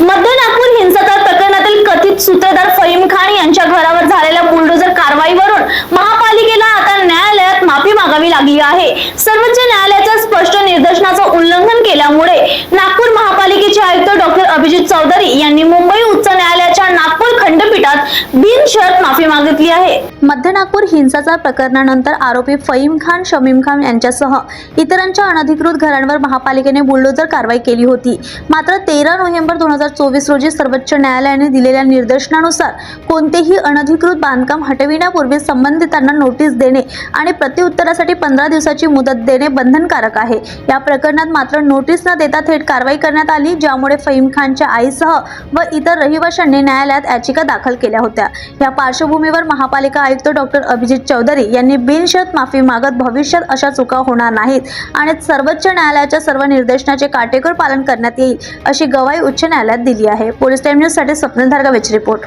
मध्य नागपूर हिंसाचार प्रकरणातील कथित सूत्रधार फहीम खान यांच्या घरावर झालेल्या बुलडोजर कारवाईवरून महापालिकेला आता न्यायालयात माफी मागावी लागली आहे. सर्वोच्च न्यायालयाच्या स्पष्ट निर्देशनाचं उल्लंघन केल्यामुळे नागपूर महापालिकेचे आयुक्त डॉक्टर अभिजित चौधरी यांनी मुंबई बिनशर्त माफी मागितली आहे. मध्य नागपूर हिंसाचार प्रकरणानंतर आरोपी फईम खान शमीम खान यांच्यासह इतरांच्या अनधिकृत घरांवर महापालिकेने बुलडोजर कारवाई केली होती. मात्र तेरा नोव्हेंबर दोन हजार चोवीस रोजी सर्वोच्च न्यायालयाने दिलेल्या निर्देशनानुसार कोणतेही अनधिकृत बांधकाम हटविण्यापूर्वी संबंधितांना नोटीस देणे आणि प्रत्युत्तरासाठी पंधरा दिवसाची मुदत देणे बंधनकारक आहे. या प्रकरणात मात्र नोटीस न देता थेट कारवाई करण्यात आली ज्यामुळे फईम खानच्या आईसह व इतर रहिवाशांनी न्यायालयात याचिका दाखल केल्या होत्या. या पार्श्वभूमीवर महापालिका आयुक्त डॉक्टर अभिजित चौधरी यांनी बिनशर्त माफी मागत भविष्यात अशा चुका होणार नाहीत आणि सर्वोच्च न्यायालयाच्या सर्व निर्देशनाचे काटेकोर पालन करण्यात येईल अशी गवाही उच्च न्यायालयात दिली आहे. पोलीस टाइम न्यूजसाठी स्वप्नील धारगावेची रिपोर्ट.